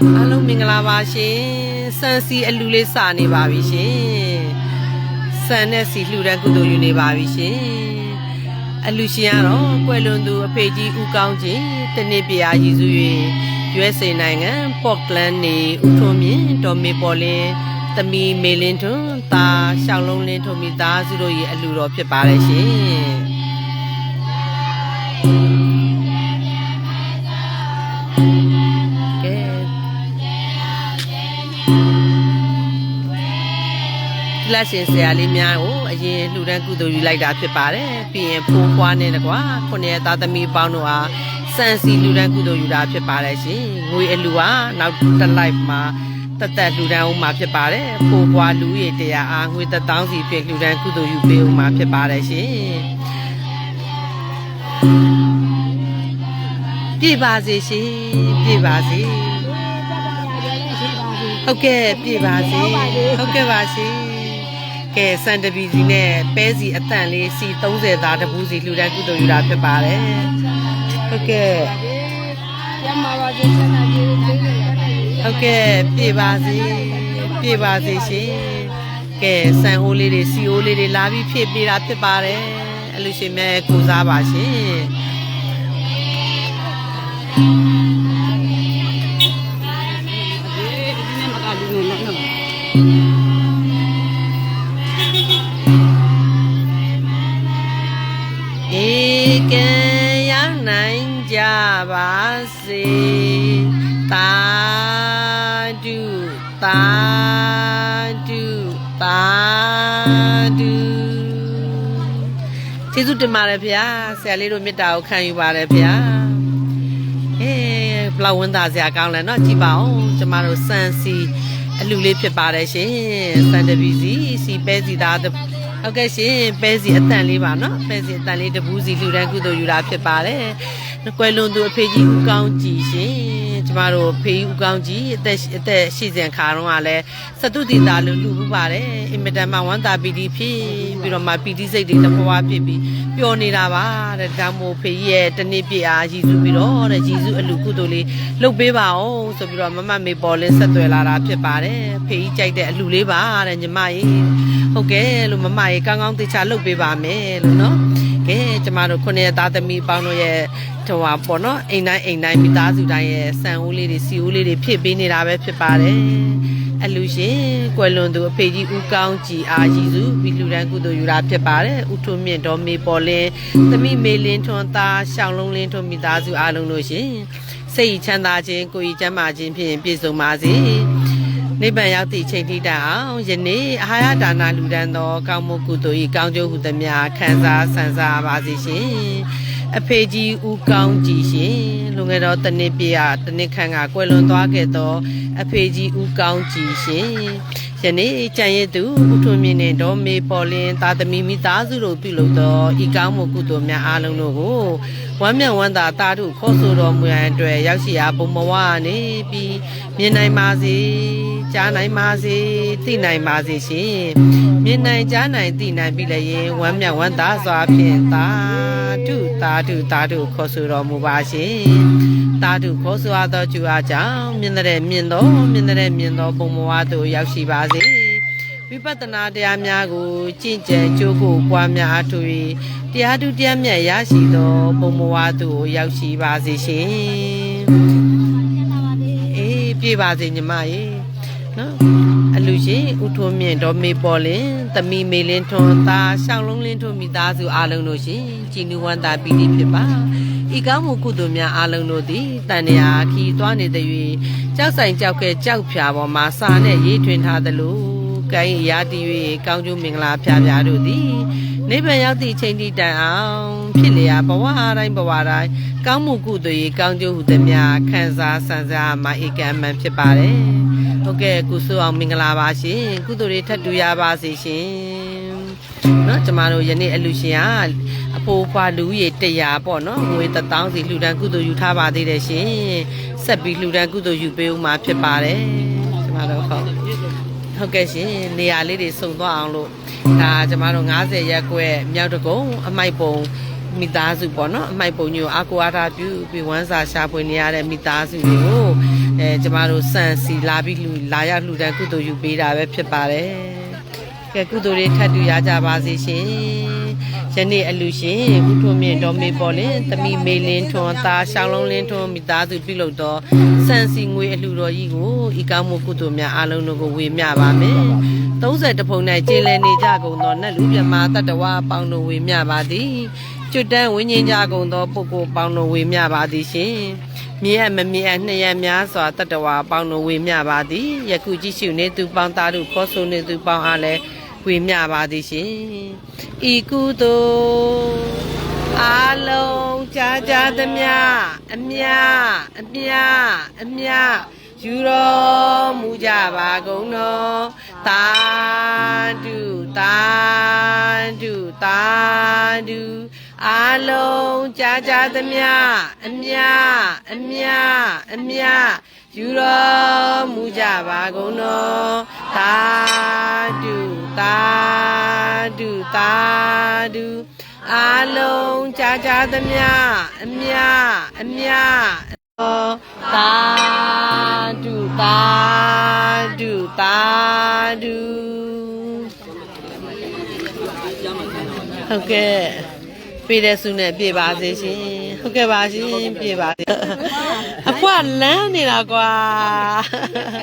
အားလုံးမင်္ဂလာပါရှင်စံစီအလူလေးစနေပါပြီရှင်စံနဲ့စီလှူတဲ့ကုသိုလ်ယူနေပါပြီရှင်အလူရှင်ကတော့ကွယ်လွန်သူအဖေကြီးဦးကောင်းခြင်းတနေ့ပြာရည်စု၍ USA နိုင်ငံပေါ့ကလန်နေဦးထွန်းမြင့်ဒေါ်မေပေါ်လင်းသမီးမေလင်းထွန်းတာရှောင်းလုံးလင်းထွန်းမိသားစုတို့ရဲ့အလူတော်ဖြစ်ပါတယ်ရှင် လက်ရှင်ဆရာလေးများကိုအရင်လှူဒန်းကုသိုလ်ယူလိုက်တာဖြစ်ပါတယ်ပြီးရင်ဖိုးဖွားနဲ့တကွာခုနှစ်ရက်သားသမီးပေါင်းတို့အားစံစီလှူဒန်းကုသိုလ်ယူတာဖြစ်ပါတယ်ရှင်ငွေအလူဟာနောက်တစ်လိုက်မှာတက်တက်လှူဒန်းအောင်မှာဖြစ်ပါတယ်ဖိုးဖွားလူရတရားအားငွေသက်တောင်းစီဖြစ်လှူဒန်းကုသိုလ်ယူပေးအောင်မှာဖြစ်ပါတယ်ရှင်ပြည့်ပါစေရှင်ပြည့်ပါစေဟုတ်ကဲ့ပြည့်ပါစေဟုတ်ကဲ့ပါရှင် ကဲစံတပီစီနဲ့ပဲစီအတန့်လေးစီ30သားတပူးစီလှူဒန်းကုသိုလ်ယူတာဖြစ်ပါတယ်ဟုတ်ကဲ့ကျမပါစေချမ်းသာကြည်လေးလေးရတဲ့ဟုတ်ကဲ့ပြည့်ပါစေပြည့်ပါစေရှင်ကဲစံအိုးလေးတွေစီအိုးလေးတွေလာပြီးဖြည့်ပေးတာဖြစ်ပါတယ်အလူရှင်မဲကိုစားပါရှင် တာဓုတာဓုတာဓုကျေးဇူးတင်ပါတယ်ဗျာဆရာလေးတို့မေတ္တာကိုခံယူပါတယ်ဗျာအေးဘလောက်ဝန်သားစရာကောင်းလဲเนาะကြည်ပါဦးကျမတို့စံစီအလူလေးဖြစ်ပါတယ်ရှင်စံတပီစီစီပဲစီသားတစ်ဟုတ်ကဲ့ရှင်ပဲစီအတန်လေးပါเนาะပဲစီအတန်လေးတပူးစီလူတန်းကုသိုလ်ယူတာဖြစ်ပါတယ် ကွယ်လွန်သူအဖေကြီးဦးကောင်းကြည်ရှင်ကျမတို့ဖေးဦးကောင်းကြီးအသက်အသက်ရှိစဉ်ခါတော့ကလည်းစတုတိတာလူလူမှုပါတယ်အင်မတန်မှဝမ်းသာပီတိဖြစ်ပြီးတော့မှပီတိစိတ်တွေတဖွာဖြစ်ပြီးပျော်နေတာပါတဲ့ဒါမို့ဖေးကြီးရဲ့တနေ့ပြည့်အားရည်စုပြီးတော့တဲ့ရည်စုအလူကုသိုလ်လေးလုပ်ပေးပါအောင်ဆိုပြီးတော့မမမေပေါ်လင်းဆက်သွယ်လာတာဖြစ်ပါတယ်ဖေးကြီးကြိုက်တဲ့အလူလေးပါတဲ့ညီမရေဟုတ်ကဲ့လို့မမရေကောင်းကောင်းသေချာလုပ်ပေးပါမယ်လို့နော် ကဲကျမတို့ခုနှစ်ရက်သားသမီးပေါင်းတို့ရဲ့ဟိုဟာပေါ့နော်အိမ်တိုင်းအိမ်တိုင်းမိသားစုတိုင်းရဲ့စံဦးလေးတွေစီဦးလေးတွေဖြည့်ပေးနေတာပဲဖြစ်ပါတယ်အလူရှင်ကွယ်လွန်သူအဖေကြီးဦးကောင်းကြည်အာရည်စုပြီးလူတန်းကုသိုလ်ယူတာဖြစ်ပါတယ်ဦးထွန်းမြင့်တော်မေပေါ်လင်းသမီးမေလင်းထွန်းသားရှောင်းလုံးလင်းထွန်းမိသားစုအားလုံးတို့ရှင်စိတ်ချမ်းသာခြင်းကိုယ်ကြီးကျန်းမာခြင်းဖြင့်ပြည့်စုံပါစေ နိဗ္ဗာန်ရောက်သည့်ချိန်ထိတိုင်အောင်ယနေ့အာဟာရဒါနလူဒန်းသောကောင်းမှုကုသိုလ်၏ကောင်းကျိုးဟုသမျှခံစားဆန်စားပါစေရှင်အဖေကြီးဦးကောင်းကြည်ရှင်လွန်ခဲ့သောတစ်နှစ်ပြည့်တနှစ်ခန့်ကကွယ်လွန်သွားခဲ့သောအဖေကြီးဦးကောင်းကြည်ရှင် ယနေ့ကြံရည်သူဦးထွန်းမြင့်နဲ့ဒေါ်မေပေါ်လင်းသားသမီးမိသားစုတို့ပြုလုပ်သောဤကောင်းမှုကုသိုလ်များအားလုံးတို့ကိုဝမ်းမြောက်ဝမ်းသာတာထုခေါ်ဆိုတော်မူရန်အတွက်ရောက်ရှိရာဘုံဘဝနေပြီးမြင်နိုင်ပါစေကြားနိုင်ပါစေသိနိုင်ပါစေရှင်မြင်နိုင်ကြားနိုင်သိနိုင်ပြီလည်းရင်ဝမ်းမြောက်ဝမ်းသာစွာဖြင့်သာထုသာထုသာထုခေါ်ဆိုတော်မူပါရှင် သာထုခေါ်ဆိုအပ်သောကျူအားကြောင့်မြင်တဲ့မြင်သောမြင်တဲ့မြင်သောဘုံဘဝသို့ရောက်ရှိပါစေဝိပဿနာတရားများကိုကျင့်ကြံကြိုးကိုပွားများအထွေတရားထုတရားမြတ်ရရှိသောဘုံဘဝသို့ရောက်ရှိပါစေရှင်အေးပြည့်ပါစေညီမရေနော်အလူရှင်ဦးထွန်းမြင့်တော်မေပေါ်လင်သမီးမေလင်းထွန်းသားရှောင်းလုံးလင်းထွန်းမိသားစုအားလုံးတို့ရှင်ကြည်နူဝန္တာပီတိဖြစ်ပါ ဤကောင်းမှုကုသိုလ်များအားလုံးတို့သည်တန်ရာခီသွားနေသည်၍ကြောက်ဆိုင်ကြောက်ကဲကြောက်ဖြာပေါ်မှာစာနဲ့ရေးထွင်ထားသလိုကိုင်းရာတည်၍ကောင်းကျိုးမင်္ဂလာဖျားဖျားတို့သည်နိဗ္ဗာန်ရောက်သည့်ချိန်ထိတိုင်အောင်ဖြစ်လျာဘဝတိုင်းဘဝတိုင်းကောင်းမှုကုသိုလ်၏ကောင်းကျိုးဟုသည်များခံစားဆန်စားမှာဧကံမှန်ဖြစ်ပါတယ်ဟုတ်ကဲ့ကုသိုလ်အောင်မင်္ဂလာပါရှင်ကုသိုလ်တွေထပ်တူရပါစေရှင် နော်ကျမတို့ယနေ့အလူရှင်ကအဖိုးဖွာလူရေ100ပေါ့နော်ငွေ1000စီလှူဒန်းကုသိုလ်ယူထားပါသေးတယ်ရှင်ဆက်ပြီးလှူဒန်းကုသိုလ်ယူပေးဦးမှာဖြစ်ပါတယ်ကျမတို့ဟုတ်ဟုတ်ကဲ့ရှင်နေရာလေးတွေစုံသွားအောင်လို့ဒါကျမတို့90ရက်ကွဲမြောက်တကုံအမိုက်ပုံမိသားစုပေါ့နော်အမိုက်ပုံကြီးကိုအကူအားထားပြုပြီးဝမ်းစာရှာဖွေနေရတဲ့မိသားစုတွေကိုအဲကျမတို့စံစီလာပြီးလှူလာရလှူဒန်းကုသိုလ်ယူပေးတာပဲဖြစ်ပါတယ် ကဲကုသိုလ်တွေထပ်တူရကြပါစေရှင်ယနေ့အလူရှင်ဥထုံမြင့်တော်မေပေါ်လင်သမီးမေလင်းထွန်သားရှောင်းလုံးလင်းထွန်မိသားစုပြုလုပ်သောစံစီငွေအလှူတော်ကြီးကိုဤကောင်းမှုကုသိုလ်များအားလုံးတို့ကိုဝေမျှပါမယ်30ဖုံ၌ကျေလည်နေကြကုန်သောနတ်လူမြမတတ္တဝါအပေါင်းတို့ဝေမျှပါသည်ကျွတ်တန်းဝိညာဉ်ကြကုန်သောပုဂ္ဂိုလ်ပေါင်းတို့ဝေမျှပါသည်ရှင်မြည့်အမမြည့်အနှစ်ရက်များစွာတတ္တဝါပေါင်းတို့ဝေမျှပါသည်ယခုကြည့်ရှုနေသူပေါင်းသားတို့ခေါ်ဆိုနေသူပေါင်းအားလည်း ဝေမျှပါသည်ရှင်ဤကုသိုလ်အားလုံးကြာကြာသမျှအမြအမြအမြယူတော်မူကြပါကုန်တော်သာဓုသာဓုသာဓု အားလုံးကြာကြာသမျှအမြအမြအမြယူတော်မူကြပါကုန်တော်သာဓုသာဓုသာဓုအားလုံးကြာကြာသမျှအမြအမြသာဓုသာဓုသာဓုဟုတ်ကဲ့ ပြေးတဲ့စုနဲ့ပြေးပါစေရှင်ဟုတ်ကဲ့ပါရှင်ပြေးပါစေအဖွားလမ်းနေတာကွာ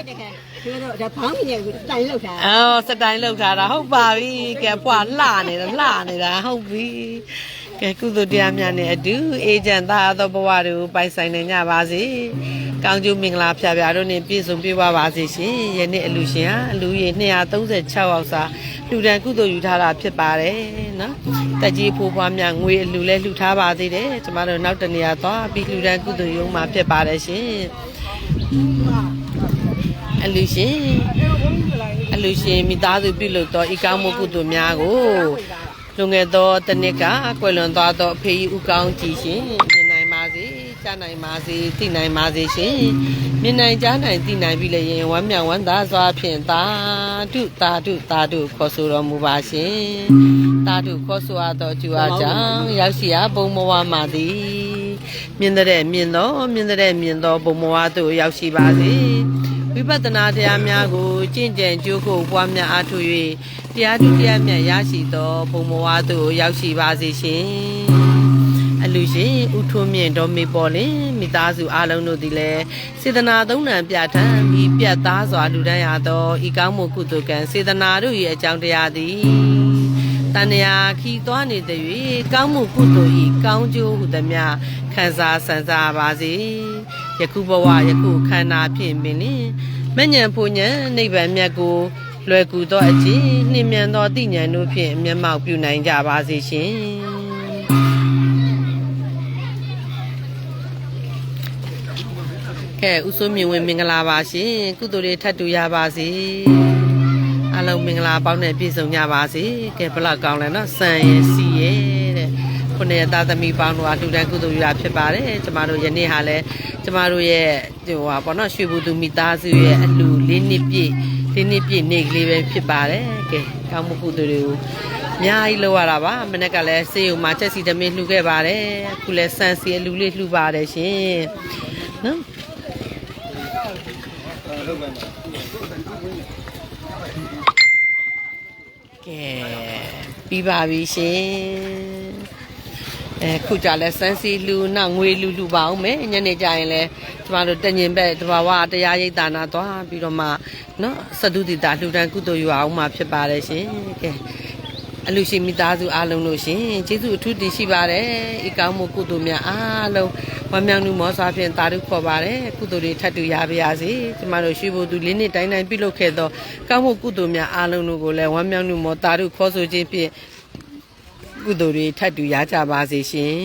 ဒီတော့ဒါဘောင်းမြင်ကိုတိုင်လောက်တာအော်စတိုင်လောက်ထားတာဟုတ်ပါပြီကဲဖွာလှနေတာလှနေတာဟုတ်ပြီ ကဲကုသိုလ်တရားများနဲ့အတူအေဂျင့်သားသောဘဝတွေကိုပိုင်ဆိုင်နိုင်ကြပါစေကောင်းကျိုးမင်္ဂလာဖျားဖျားတို့နဲ့ပြည့်စုံပြည့်ဝပါစေရှင်ယနေ့အလူရှင်ဟာအလူရေ236အောက်စာလူတန်းကုသိုလ်ယူထားတာဖြစ်ပါတယ်နော်တက်ကြီးဖိုးဖွားများငွေအလူလဲလှူထားပါသေးတယ်ကျမတို့နောက်တနေရာသွားပြီးလူတန်းကုသိုလ်ရုံးမှာဖြစ်ပါတယ်ရှင်အလူရှင်အလူရှင်မိသားစုပြုလုပ်သောဤကောင်းမှုကုသိုလ်များကို လွန်ခဲ့သောတစ်နှစ်ကကွယ်လွန်သွားသောအဖေကြီးဦးကောင်းကြည်ရှင်မြင်နိုင်ပါစေကြားနိုင်ပါစေသိနိုင်ပါစေရှင်မြင်နိုင်ကြားနိုင်သိနိုင်ပြီလေရင်ဝမ်းမြောက်ဝမ်းသာစွာဖြင့်သာဓုသာဓုသာဓုခေါ်ဆိုတော်မူပါရှင်သာဓုခေါ်ဆိုအပ်သောကျူအားကြောင့်ရောက်ရှိရာဘုံဘဝမှာသည်မြင်တဲ့မြင်သောမြင်တဲ့မြင်သောဘုံဘဝသို့ရောက်ရှိပါစေဝိပဿနာတရားများကို ကျင့်ကြံကြိုးကိုပွားများအားထုတ်၍တရားဒုတရားမြတ်ရရှိသောဘုံဘဝသို့ရောက်ရှိပါစေရှင်။အလူရှင်ဥထုံးမြင့်တော်မေပေါ်လင်မိသားစုအားလုံးတို့သည်လည်းစေတနာသုံးဏပြဋ္ဌာန်းပြီးပြတ်သားစွာလူတန်းရသောဤကောင်းမှုကုသိုလ်ကံစေတနာတို့၏အကြောင်းတရားသည်တဏှာခီသွားနေတဲ့၍ကောင်းမှုကုသိုလ်၏ကောင်းကျိုးဟုသမျှခံစားဆန်စားပါစေယခုဘဝယခုခန္ဓာဖြင့်ပင်လင် မညံဖူညံနိဗ္ဗာန်မြတ်ကိုလွယ်ကူသောအခြင်းနှင်းမြန်သောအသိဉာဏ်တို့ဖြင့်မျက်မှောက်ပြုနိုင်ကြပါစေရှင်ကဲဥဆိုးမြင့်ဝင်မင်္ဂလာပါရှင်ကုသိုလ်တွေထပ်တူရပါစေအလုံးမင်္ဂလာပေါင်းနဲ့ပြည့်စုံကြပါစေကဲဘလောက်ကောင်းလဲနော်စံရယ်စီရယ်တဲ့ ခုနှစ်သားသမီးပေါင်းတို့အတူတန်းကုသိုလ်ယူတာဖြစ်ပါတယ်ကျမတို့ယနေ့ဟာလဲကျမတို့ရဲ့ဟိုဟာပေါ့နော်ရွှေဘူသူမိသားစုရဲ့အလှလေးနှစ်ပြည့်လေးနှစ်ပြည့်နေ့ကလေးပဲဖြစ်ပါတယ်ကဲကောင်းမှုကုသိုလ်တွေကိုအများကြီးလောက်ရတာပါမနေ့ကလည်းစေယုံမှာချက်စီသမင်းလှူခဲ့ပါတယ်အခုလည်းစံစီအလှလေးလှူပါတယ်ရှင်နော်ကဲပြီးပါပြီရှင် အဲခုကြလဲစမ်းစီလူနောက်ငွေလူလူပါအောင်မယ်ညနေကြရင်လဲကျမတို့တညင်ဘက်တဘာဝတရားရိပ်သာနာသွားပြီးတော့မှနော်စတုတိတာလှူဒန်းကုသိုလ်ယူအောင်မှဖြစ်ပါတယ်ရှင်ကဲအလူရှိမိသားစုအားလုံးလို့ရှင်ကျေးဇူးအထူးတင်ရှိပါတယ်ဤကောင်းမှုကုသိုလ်များအားလုံးဝမ်းမြောက်မှုမောစွာဖြင့်တာဓုခေါ်ပါတယ်ကုသိုလ်တွေထပ်တူရပါရစေကျမတို့ရှိဖို့သူလေးနှစ်တိုင်းတိုင်းပြုလုပ်ခဲ့သောကောင်းမှုကုသိုလ်များအားလုံးတို့ကိုလည်းဝမ်းမြောက်မှုမောတာဓုခေါ်ဆိုခြင်းဖြင့် ကုသိုလ်တွေထပ်တူရကြပါစေရှင်